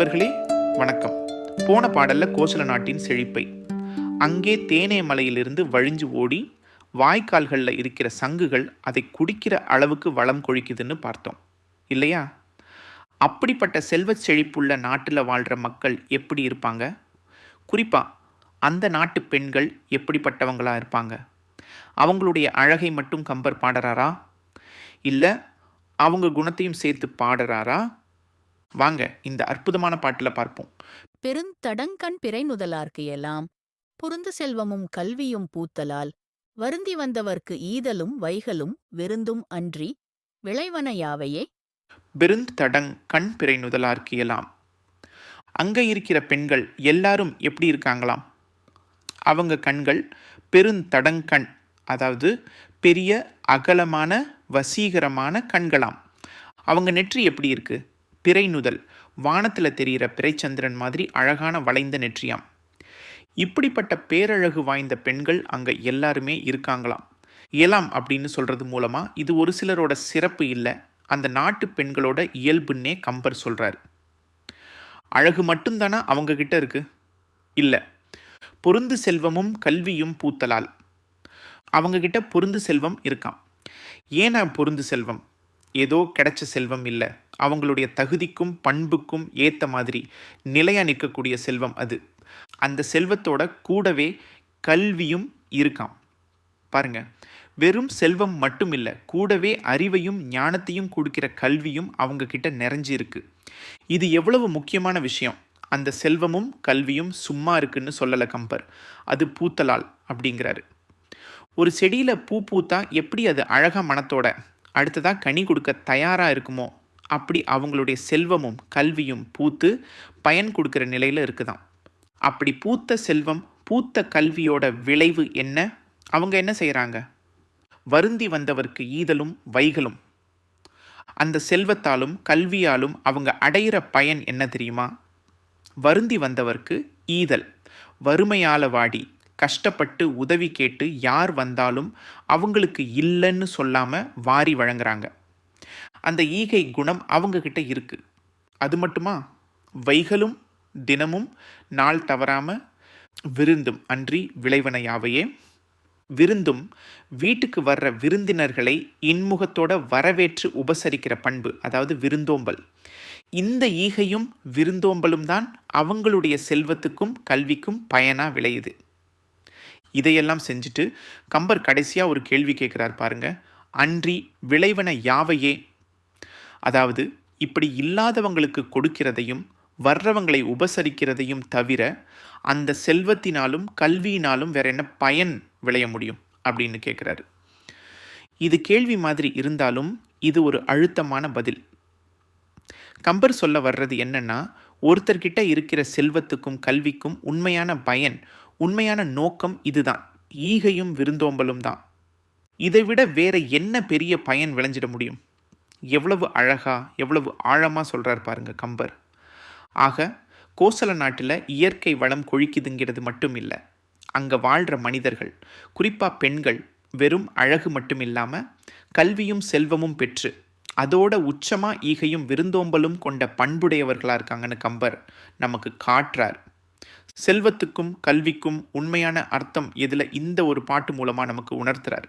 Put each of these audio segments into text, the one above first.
நண்பர்களே வணக்கம். போன பாடல்ல கோசல நாட்டின் செழிப்பை. அங்கே தேனே மலையிலிருந்து வழிஞ்சு ஓடி வாய்க்கால்களில் இருக்கிற சங்குகள் அதை குடிக்கிற அளவுக்கு வளம் கொழிக்குதுன்னு பார்த்தோம். இல்லையா? அப்படிப்பட்ட செல்வச் செழிப்புள்ள நாட்டில் வாழ்கிற மக்கள் எப்படி இருப்பாங்க? குறிப்பாக அந்த நாட்டு பெண்கள் எப்படிப்பட்டவங்களா இருப்பாங்க? அவங்களுடைய அழகை மட்டும் கம்பர் பாடுறாரா? இல்லை அவங்க குணத்தையும் சேர்த்து பாடுறாரா? வாங்க இந்த அற்புதமான பாட்டில் பார்ப்போம். பெருந்தடங்கண் பிறை நுதலார்க்கு எல்லாம் புருந்து செல்வமும் கல்வியும் பூத்தலால் வருந்தி வந்தவர்க்கு ஈதலும் வைகலும் விருந்தும் அன்றி விளைவன யாவையே? பெருந்தடங் கண் பிறை நுதலார்க்கியலாம் அங்கே இருக்கிற பெண்கள் எல்லாரும் எப்படி இருக்காங்களாம்? அவங்க கண்கள் பெருந்தடங்கண் அதாவது பெரிய அகலமான வசீகரமான கண்களாம். அவங்க நெற்றி எப்படி இருக்கு? பிறைநுதல் வானத்தில் தெரிகிற பிறைச்சந்திரன் மாதிரி அழகான வளைந்த நெற்றியாம். இப்படிப்பட்ட பேரழகு வாய்ந்த பெண்கள் அங்கே எல்லாருமே இருக்காங்களாம். இயலாம் அப்படின்னு சொல்கிறது மூலமாக இது ஒரு சிலரோட சிறப்பு இல்லை அந்த நாட்டு பெண்களோட இயல்புன்னே கம்பர் சொல்கிறார் அழகு மட்டும்தானா அவங்கக்கிட்ட இருக்கு? இல்லை. பொருந்து செல்வமும் கல்வியும் பூத்தலால். அவங்கக்கிட்ட பொருந்து செல்வம் இருக்காம். ஏன்னா பொருந்து செல்வம்? ஏதோ கிடைச்ச செல்வம் இல்லை. அவங்களுடைய தகுதிக்கும் பண்புக்கும் ஏற்ற மாதிரி நிலையாக நிற்கக்கூடிய செல்வம் அது. அந்த செல்வத்தோட கூடவே கல்வியும் இருக்காம். பாருங்க. வெறும் செல்வம் மட்டும் இல்லை கூடவே அறிவையும் ஞானத்தையும் கொடுக்கிற கல்வியும் அவங்க கிட்ட நிறைஞ்சு இருக்கு. இது எவ்வளவு முக்கியமான விஷயம். அந்த செல்வமும் கல்வியும் சும்மா இருக்குன்னு சொல்லலை கம்பர். அது பூத்தலால் அப்படிங்கிறாரு. ஒரு செடியில் பூ பூத்தா எப்படி அது அழகாக மனத்தோட அடுத்ததாக கனி கொடுக்க தயாராக இருக்குமோ? அப்படி அவங்களுடைய செல்வமும் கல்வியும் பூத்து பயன் கொடுக்குற நிலையில் இருக்குதாம். அப்படி பூத்த செல்வம் பூத்த கல்வியோட விளைவு என்ன? அவங்க என்ன செய்கிறாங்க வருந்தி வந்தவர்க்கு ஈதலும் வைகளும். அந்த செல்வத்தாலும் கல்வியாலும் அவங்க அடையிற பயன் என்ன தெரியுமா? வருந்தி வந்தவர்க்கு ஈதல் வறுமையால வாடி கஷ்டப்பட்டு உதவி கேட்டு யார் வந்தாலும் அவங்களுக்கு இல்லைன்னு சொல்லாமல் வாரி வழங்குறாங்க. அந்த ஈகை குணம் அவங்கக்கிட்ட இருக்குது அது மட்டுமா? வைகளும் தினமும் நாள் தவறாமல் விருந்தும் அன்றி விளைவனையாவையே விருந்தும் வீட்டுக்கு வர்ற விருந்தினர்களை இன்முகத்தோட வரவேற்று உபசரிக்கிற பண்பு அதாவது விருந்தோம்பல். இந்த ஈகையும் விருந்தோம்பலும் தான் அவங்களுடைய செல்வத்துக்கும் கல்விக்கும் பயனாக விளையுது. இதையெல்லாம் செஞ்சுட்டு கம்பர் கடைசியாக ஒரு கேள்வி கேட்குறார் பாருங்க. அன்றி விளைவன யாவையே? அதாவது இப்படி இல்லாதவங்களுக்கு கொடுக்கிறதையும் வர்றவங்களை உபசரிக்கிறதையும் தவிர அந்த செல்வத்தினாலும் கல்வியினாலும் வேற என்ன பயன் விளைய முடியும்? அப்படின்னு கேட்குறாரு இது கேள்வி மாதிரி இருந்தாலும் இது ஒரு அழுத்தமான பதில். கம்பர் சொல்ல வர்றது என்னன்னா ஒருத்தர்கிட்ட இருக்கிற செல்வத்துக்கும் கல்விக்கும் உண்மையான பயன் உண்மையான நோக்கம் இதுதான். ஈகையும் விருந்தோம்பலும் தான். இதை விட வேற என்ன பெரிய பயன் விளைஞ்சிட முடியும்? எவ்வளவு அழகா எவ்வளவு ஆழமாக சொல்கிறார் பாருங்க கம்பர். ஆக கோசல நாட்டில் இயற்கை வளம் கொழிக்குதுங்கிறது மட்டும் இல்லை அங்கே வாழ்கிற மனிதர்கள் குறிப்பாக பெண்கள் வெறும் அழகு மட்டும் இல்லாமல் கல்வியும் செல்வமும் பெற்று அதோட உச்சமாக ஈகையும் விருந்தோம்பலும் கொண்ட பண்புடையவர்களாக இருக்காங்கன்னு கம்பர் நமக்கு காட்டுறார். செல்வத்துக்கும் கல்விக்கும் உண்மையான அர்த்தம் இதில் இந்த ஒரு பாட்டு மூலமாக நமக்கு உணர்த்துறார்.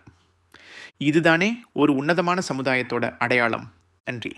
இதுதானே ஒரு உன்னதமான சமுதாயத்தோட அடையாளம். நன்றி.